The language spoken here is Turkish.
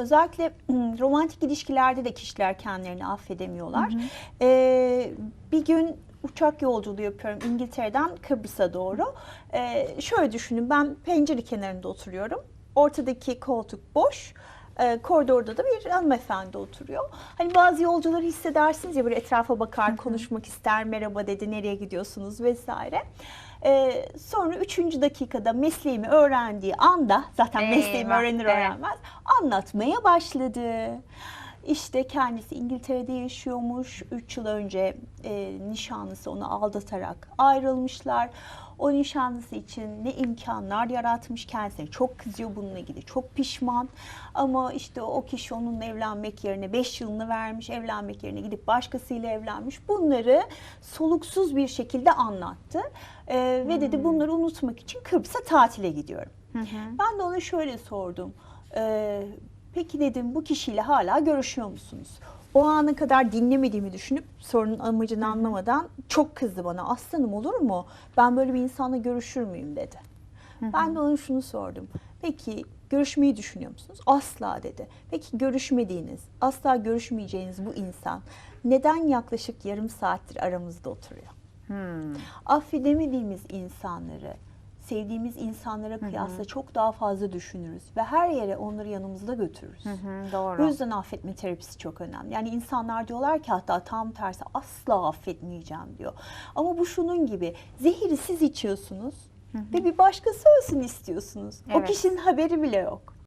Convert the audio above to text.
özellikle romantik ilişkilerde de kişiler kendilerini affedemiyorlar. Ee, bir gün uçak yolculuğu yapıyorum İngiltere'den Kıbrıs'a doğru. Ee, şöyle düşünün ben pencere kenarında oturuyorum. Ortadaki koltuk boş. Ee, koridorda da bir hanımefendi oturuyor. Hani bazı yolcuları hissedersiniz ya böyle etrafa bakar, konuşmak ister, merhaba dedi, nereye gidiyorsunuz vesaire. Ee, sonra üçüncü dakikada mesleğimi öğrendiği anda zaten mesleğimi Eyvah, öğrenir evet. öğrenmez anlatmaya başladı. İşte kendisi İngiltere'de yaşıyormuş. 3 yıl önce e, nişanlısı onu aldatarak ayrılmışlar. O nişanlısı için ne imkanlar yaratmış kendisine. Çok kızıyor bununla ilgili. Çok pişman. Ama işte o kişi onunla evlenmek yerine 5 yılını vermiş. Evlenmek yerine gidip başkasıyla evlenmiş. Bunları soluksuz bir şekilde anlattı. E, Ve dedi bunları unutmak için Kıbrıs'a tatile gidiyorum. Ben de ona şöyle sordum. Ee, peki dedim bu kişiyle hala görüşüyor musunuz? O ana kadar dinlemediğimi düşünüp sorunun amacını anlamadan çok kızdı bana. Aslanım olur mu? Ben böyle bir insanla görüşür müyüm dedi. Ben de ona şunu sordum. Peki görüşmeyi düşünüyor musunuz? Asla dedi. Peki görüşmediğiniz, asla görüşmeyeceğiniz bu insan neden yaklaşık yarım saattir aramızda oturuyor? Hmm. affedemediğimiz insanları sevdiğimiz insanlara kıyasla çok daha fazla düşünürüz ve her yere onları yanımızda götürürüz. Hı, Bu doğru. yüzden affetme terapisi çok önemli. Yani insanlar diyorlar ki hatta tam tersi asla affetmeyeceğim diyor. Ama bu şunun gibi zehiri siz içiyorsunuz ve bir başkası ölsün istiyorsunuz. O Evet. kişinin haberi bile yok.